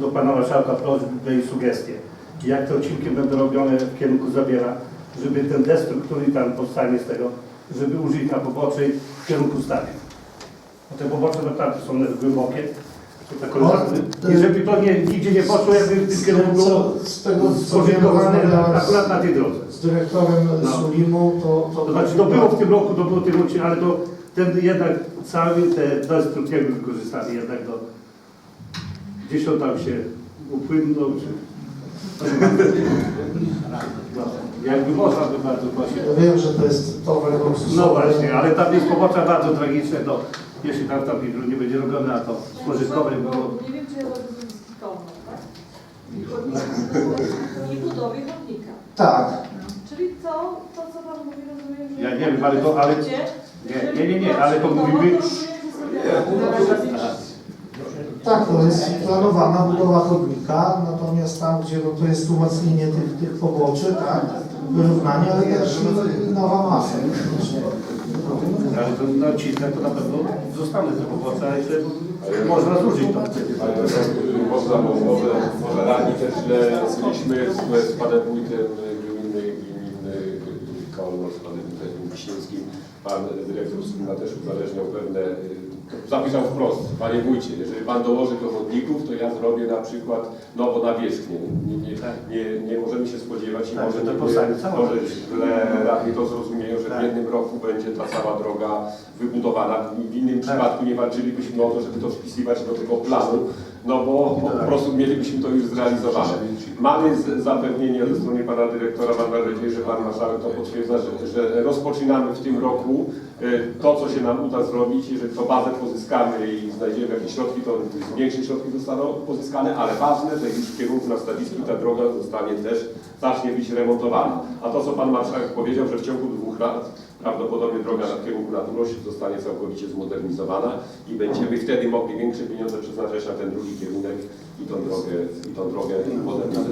Do pana marszałka prośbę i sugestie. Jak te odcinki będą robione w kierunku Zabiera, żeby ten destru, który tam powstanie z tego, żeby użyć na pobocze i w kierunku Stawie. Bo te pobocze naprawdę są głębokie. te korytarze. to- I żeby to nie, nigdzie nie poszło, jakby w tym kierunku było z tego spożytkowane akurat na tej drodze. z, dyrektorem No. Sulimu, to, to, To znaczy to było w tym roku, to było w tym roku, ale to ten jednak cały te destru jakby wykorzystali jednak do gdzieś on tam się upłynął, czy no, jakby można by bardzo prosić. Ja wiem, że to jest towar. No właśnie, ale tam jest pobocze bardzo tragiczne, to jeśli tam tam nie będzie robione, a to spożytkowe było. Nie wiem, czy ja tak? I budowie chodnika. Tak. Czyli co, to co Pan mówi, rozumiem, że... Ja nie wiem, ale to- ale-? Nie, nie, nie, nie, ale to mówimy- No, to rozumiem, że sobie- Tak, to jest planowana budowa chodnika, natomiast tam, gdzie no, to jest umocnienie tych, tych poboczy, tak, wyrównanie, ale też nowa masa. Ale to na odcinkach to na pewno zostaną te pobocze, a jeszcze można zużyć to. Ale można, bo może, rani też źle byliśmy z, panem wójtem gminy, gminy Kolno, z panem wójtem Wiśniewskim. Pan dyrektor Skina też uzależniał pewne, y, zapisał wprost, panie wójcie, jeżeli pan dołoży do chodników, to ja zrobię na przykład nowo nawierzchnię. Nie, nie, nie, nie możemy się spodziewać i Tak, może że to cała może źle radni to zrozumieją, że w Tak. jednym roku będzie ta cała droga wybudowana. W innym przypadku nie walczylibyśmy o to, żeby to wpisywać do tego planu, no bo po prostu mielibyśmy to już zrealizowane. Mamy zapewnienie ze strony pana dyrektora, mam nadzieję, że pan marszałek to potwierdza, że, że rozpoczynamy w tym roku y, to, co się nam uda zrobić. Jeżeli to bazę i znajdziemy jakieś środki, to większe środki zostaną pozyskane, ale ważne, że już w kierunku na stawisku ta droga zostanie też, zacznie być remontowana. A to, co pan marszałek powiedział, że w ciągu dwóch lat prawdopodobnie droga na kierunku na Turoś zostanie całkowicie zmodernizowana i będziemy wtedy mogli większe pieniądze przeznaczać na ten drugi kierunek i tą drogę, i tą drogę modernizować.